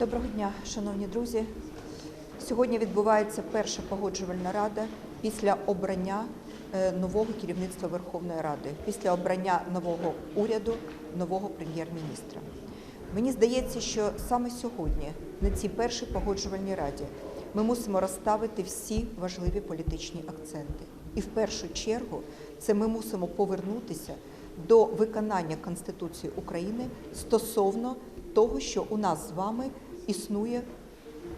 Доброго дня, шановні друзі. Сьогодні відбувається перша погоджувальна рада після обрання е, нового керівництва Верховної Ради, після обрання нового уряду, нового прем'єр-міністра. Мені здається, що саме сьогодні, на цій першій погоджувальній раді, ми мусимо розставити всі важливі політичні акценти. І в першу чергу це ми мусимо повернутися до виконання Конституції України стосовно того, що у нас з вами існує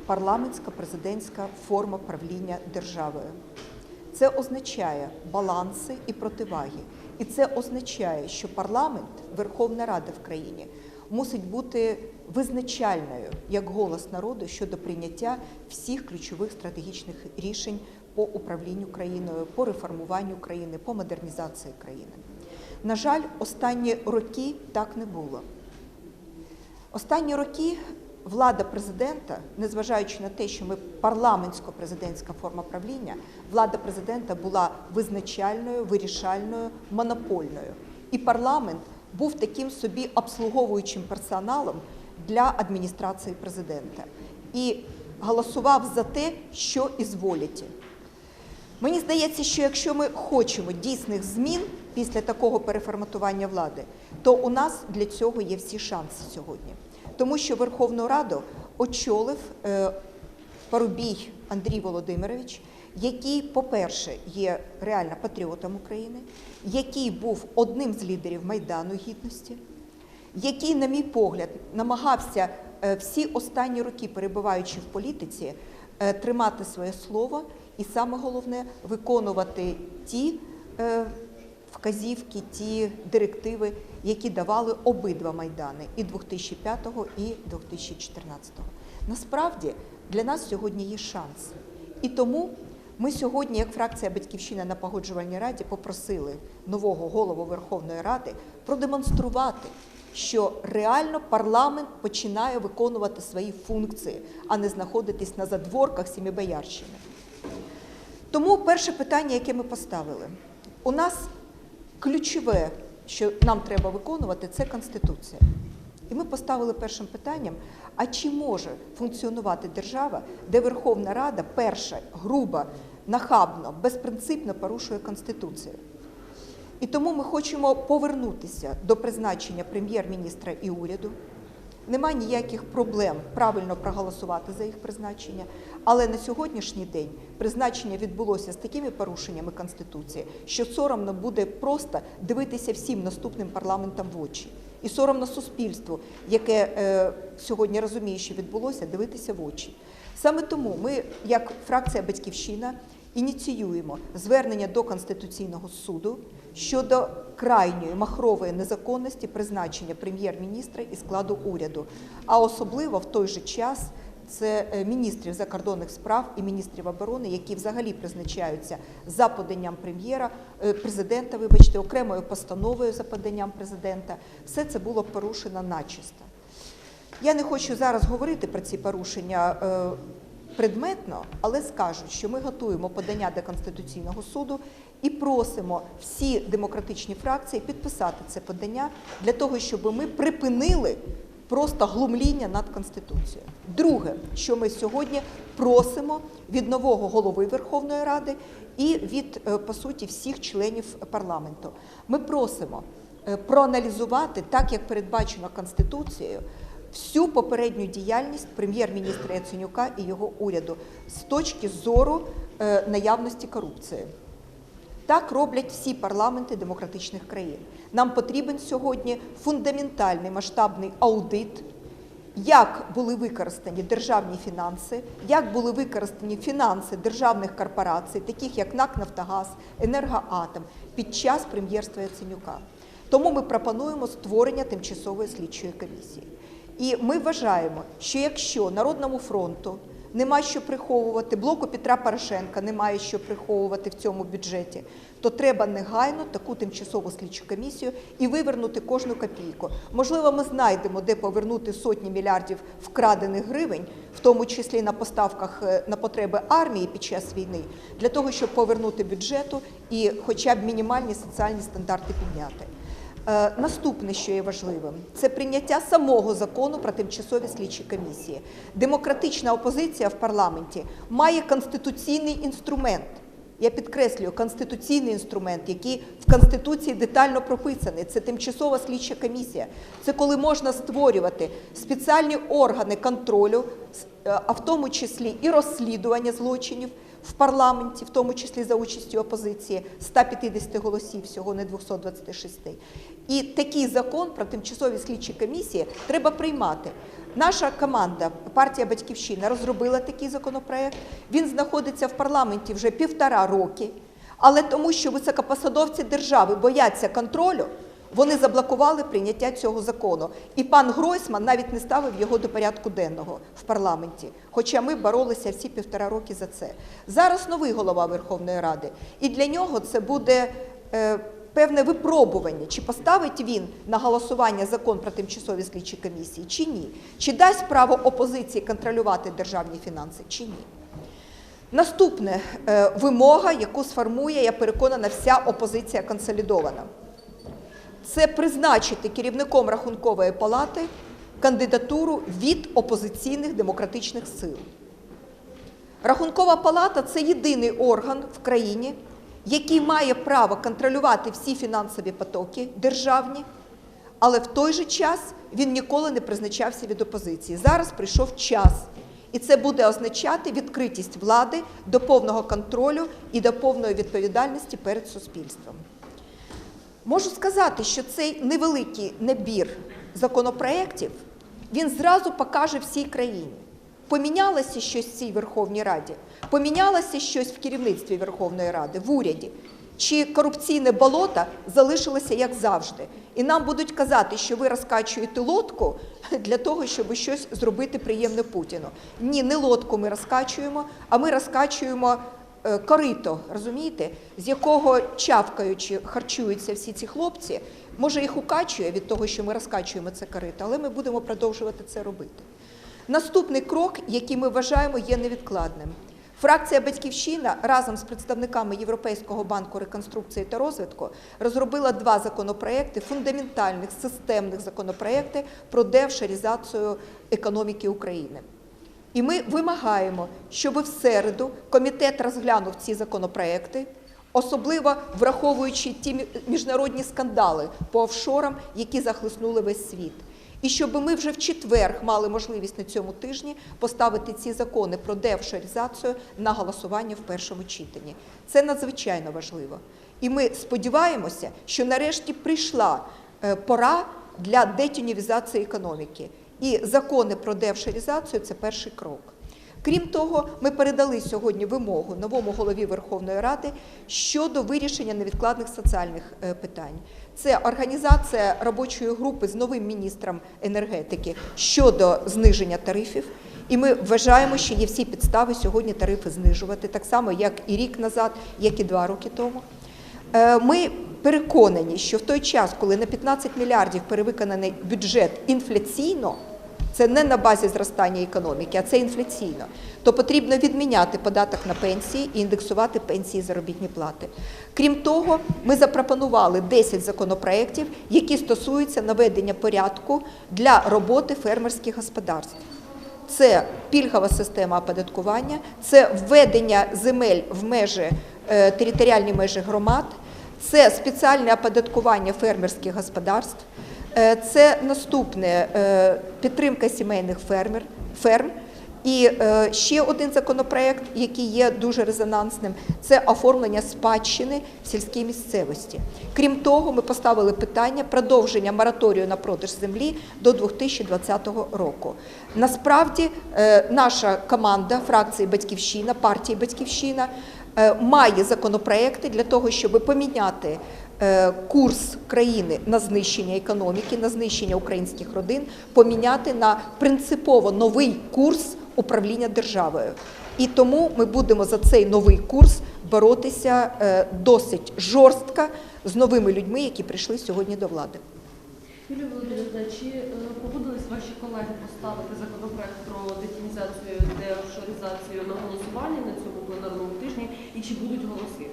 парламентська президентська форма правління державою. Це означає баланси і противаги. І це означає, що парламент, Верховна Рада в країні мусить бути визначальною як голос народу щодо прийняття всіх ключових стратегічних рішень по управлінню країною, по реформуванню країни, по модернізації країни. На жаль, останні роки так не було. Останні роки влада президента, незважаючи на те, що ми парламентсько-президентська форма правління, влада президента була визначальною, вирішальною, монопольною. І парламент був таким собі обслуговуючим персоналом для адміністрації президента і голосував за те, що ізволіті. Мені здається, що якщо ми хочемо дійсних змін після такого переформатування влади, то у нас для цього є всі шанси сьогодні. Тому що Верховну Раду очолив е, Парубій Андрій Володимирович, який, по-перше, є реально патріотом України, який був одним з лідерів Майдану Гідності, який, на мій погляд, намагався е, всі останні роки, перебуваючи в політиці, е, тримати своє слово і саме головне виконувати ті вказівки, ті директиви, які давали обидва майдани і 2005-го, і 2014-го. Насправді для нас сьогодні є шанс. І тому ми сьогодні, як фракція Батьківщина на погоджувальній раді, попросили нового голову Верховної Ради продемонструвати, що реально парламент починає виконувати свої функції, а не знаходитись на задворках Сімібоярщини. Тому перше питання, яке ми поставили, у нас ключове, що нам треба виконувати, це Конституція. І ми поставили першим питанням: а чи може функціонувати держава, де Верховна Рада перша грубо, нахабно, безпринципно порушує Конституцію? І тому ми хочемо повернутися до призначення прем'єр-міністра і уряду. Нема ніяких проблем правильно проголосувати за їх призначення, але на сьогоднішній день призначення відбулося з такими порушеннями Конституції, що соромно буде просто дивитися всім наступним парламентам в очі. І соромно суспільству, яке е, сьогодні розуміє, що відбулося, дивитися в очі. Саме тому ми, як фракція Батьківщина, ініціюємо звернення до Конституційного суду щодо крайньої махрової незаконності призначення прем'єр-міністра і складу уряду, а особливо в той же час. Це е, міністрів закордонних справ і міністрів оборони, які взагалі призначаються за поданням прем'єра, е, президента, вибачте, окремою постановою за поданням президента. Все це було порушено начисто. Я не хочу зараз говорити про ці порушення е, предметно, але скажу, що ми готуємо подання до Конституційного суду і просимо всі демократичні фракції підписати це подання для того, щоб ми припинили просто глумління над Конституцією. Друге, що ми сьогодні просимо від нового голови Верховної Ради і від, е, по суті, всіх членів парламенту. Ми просимо е, проаналізувати, так як передбачено Конституцією, всю попередню діяльність прем'єр-міністра Яценюка і його уряду з точки зору е, наявності корупції. Так роблять всі парламенти демократичних країн. Нам потрібен сьогодні фундаментальний масштабний аудит, як були використані державні фінанси, як були використані фінанси державних корпорацій, таких як НАК Нафтогаз, Енергоатом, під час прем'єрства Яценюка. Тому ми пропонуємо створення тимчасової слідчої комісії. І ми вважаємо, що якщо Народному фронту нема що приховувати, блоку Петра Порошенка немає що приховувати в цьому бюджеті, то треба негайно таку тимчасову слідчу комісію і вивернути кожну копійку. Можливо, ми знайдемо, де повернути сотні мільярдів вкрадених гривень, в тому числі на поставках е, на потреби армії під час війни, для того, щоб повернути бюджету і хоча б мінімальні соціальні стандарти підняти. Е, Наступне, що є важливим, це прийняття самого закону про тимчасові слідчі комісії. Демократична опозиція в парламенті має конституційний інструмент. Я підкреслюю конституційний інструмент, який в Конституції детально прописаний. Це тимчасова слідча комісія. Це коли можна створювати спеціальні органи контролю, е, а в тому числі і розслідування злочинів в парламенті, в тому числі за участю опозиції, 150 голосів, всього не 226. І такий закон про тимчасові слідчі комісії треба приймати. Наша команда, партія Батьківщина, розробила такий законопроект. Він знаходиться в парламенті вже півтора роки. Але тому, що високопосадовці держави бояться контролю, вони заблокували прийняття цього закону. І пан Гройсман навіть не ставив його до порядку денного в парламенті. Хоча ми боролися всі півтора роки за це. Зараз новий голова Верховної Ради, і для нього це буде. Певне випробування, чи поставить він на голосування закон про тимчасові слідчі комісії, чи ні, чи дасть право опозиції контролювати державні фінанси, чи ні. Наступне е, вимога, яку сформує, я переконана, вся опозиція консолідована. Це призначити керівником рахункової палати кандидатуру від опозиційних демократичних сил. Рахункова палата це єдиний орган в країні, який має право контролювати всі фінансові потоки державні, але в той же час він ніколи не призначався від опозиції. Зараз прийшов час. І це буде означати відкритість влади до повного контролю і до повної відповідальності перед суспільством. Можу сказати, що цей невеликий набір законопроєктів він зразу покаже всій країні. Помінялося щось в цій Верховній Раді, помінялося щось в керівництві Верховної Ради, в уряді. Чи корупційне болото залишилося як завжди, і нам будуть казати, що ви розкачуєте лодку для того, щоб щось зробити приємне Путіну. Ні, не лодку ми розкачуємо, а ми розкачуємо е, корито, розумієте, з якого чавкаючи харчуються всі ці хлопці. Може, їх укачує від того, що ми розкачуємо це корито, але ми будемо продовжувати це робити. Наступний крок, який ми вважаємо, є невідкладним. Фракція Батьківщина разом з представниками Європейського банку реконструкції та розвитку розробила два законопроекти, фундаментальних системних законопроекти про девшарізацію економіки України. І ми вимагаємо, щоб в середу комітет розглянув ці законопроекти, особливо враховуючи ті міжнародні скандали по офшорам, які захлиснули весь світ. І щоб ми вже в четвер мали можливість на цьому тижні поставити ці закони про деофшоризацію на голосування в першому читанні. Це надзвичайно важливо. І ми сподіваємося, що нарешті прийшла е, пора для детюнівізації економіки. І закони про деофшоризацію – це перший крок. Крім того, ми передали сьогодні вимогу новому голові Верховної Ради щодо вирішення невідкладних соціальних е, питань. Це організація робочої групи з новим міністром енергетики щодо зниження тарифів. І ми вважаємо, що є всі підстави сьогодні тарифи знижувати, так само як і рік назад, як і два роки тому. Е, Ми переконані, що в той час, коли на 15 мільярдів перевиконаний бюджет інфляційно, це не на базі зростання економіки, а це інфляційно, то потрібно відміняти податок на пенсії і індексувати пенсії заробітні плати. Крім того, ми запропонували 10 законопроєктів, які стосуються наведення порядку для роботи фермерських господарств. Це пільгова система оподаткування, це введення земель в межі е, територіальні межі громад, це спеціальне оподаткування фермерських господарств, е, це наступне е, підтримка сімейних фермер, ферм. І е, ще один законопроект, який є дуже резонансним, це оформлення спадщини в сільській місцевості. Крім того, ми поставили питання продовження мораторію на продаж землі до 2020 року. Насправді, наша команда фракції Батьківщина, партії Батьківщина має законопроекти для того, щоб поміняти е, курс країни на знищення економіки, на знищення українських родин, поміняти на принципово новий курс управління державою. І тому ми будемо за цей новий курс боротися е, досить жорстко з новими людьми, які прийшли сьогодні до влади. Юлія Володимирівна, чи е, погодились ваші колеги поставити законопроект про детінізацію, деофшоризацію на голосування на цьому пленарному тижні і чи будуть голоси?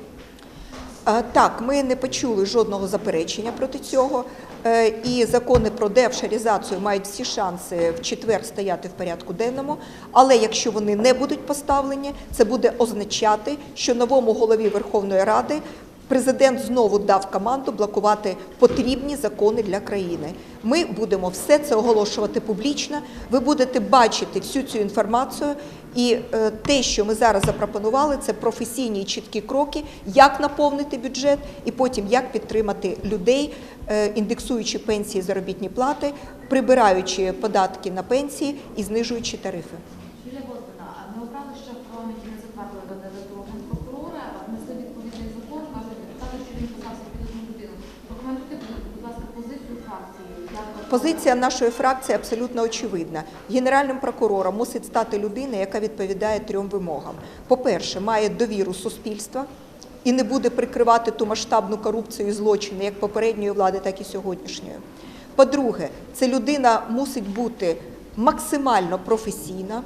Так, ми не почули жодного заперечення проти цього. Е, І закони про деофшоризацію мають всі шанси в четвер стояти в порядку денному. Але якщо вони не будуть поставлені, це буде означати, що новому голові Верховної Ради президент знову дав команду блокувати потрібні закони для країни. Ми будемо все це оголошувати публічно. Ви будете бачити всю цю інформацію. І е, те, що ми зараз запропонували, це професійні і чіткі кроки, як наповнити бюджет, і потім як підтримати людей, е, індексуючи пенсії, заробітні плати, прибираючи податки на пенсії і знижуючи тарифи. Ми обрали ще охоронники не затвердили кандидатуру генпрокурора, внесли відповідний закон, Позиція нашої фракції абсолютно очевидна. Генеральним прокурором мусить стати людина, яка відповідає трьом вимогам. По-перше, має довіру суспільства і не буде прикривати ту масштабну корупцію і злочини як попередньої влади, так і сьогоднішньої. По-друге, це людина мусить бути максимально професійна,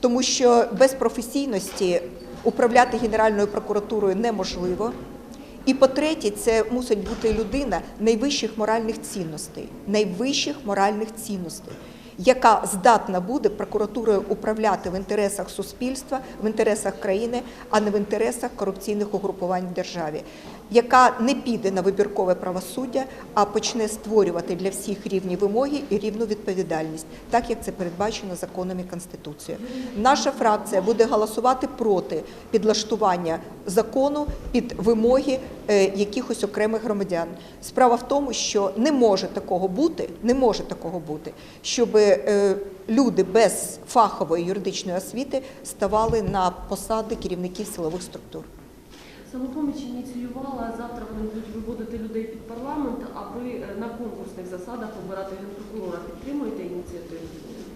тому що без професійності управляти Генеральною прокуратурою неможливо. І по-третє, це мусить бути людина найвищих моральних цінностей, найвищих моральних цінностей, яка здатна буде прокуратурою управляти в інтересах суспільства, в інтересах країни, а не в інтересах корупційних угрупувань в державі, яка не піде на вибіркове правосуддя, а почне створювати для всіх рівні вимоги і рівну відповідальність, так як це передбачено законом і конституцією. Наша фракція буде голосувати проти підлаштування закону під вимоги е, якихось окремих громадян. Справа в тому, що не може такого бути, не може такого бути, щоб е, люди без фахової юридичної освіти ставали на посади керівників силових структур. Самопоміч ініціювала завтра вони будуть виводити людей під парламент, аби е, на конкурсних засадах обирати генпрокурора. Підтримуєте ініціативу?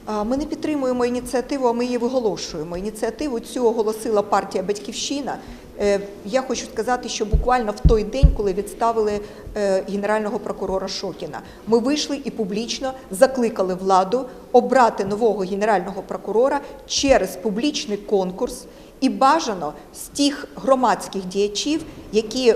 Ми не підтримуємо ініціативу, а ми її виголошуємо. Ініціативу цю оголосила партія Батьківщина. Е, Я хочу сказати, що буквально в той день, коли відставили е, генерального прокурора Шокіна, ми вийшли і публічно закликали владу обрати нового генерального прокурора через публічний конкурс і бажано з тих громадських діячів, які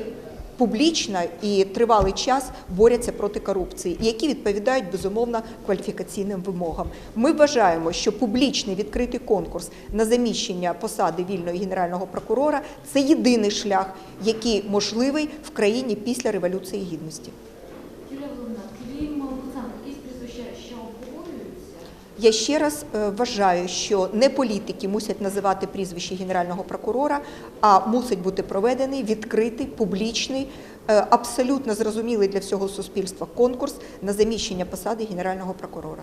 публічно і тривалий час борються проти корупції, які відповідають безумовно кваліфікаційним вимогам. Ми вважаємо, що публічний відкритий конкурс на заміщення посади вільного генерального прокурора це єдиний шлях, який можливий в країні після революції гідності. Юлія Володимирівна, крім Луценка, якісь прізвища ще обговорюються? Я ще раз е, вважаю, що не політики мусять називати прізвище генерального прокурора, а мусить бути проведений відкритий, публічний, е, абсолютно зрозумілий для всього суспільства конкурс на заміщення посади генерального прокурора.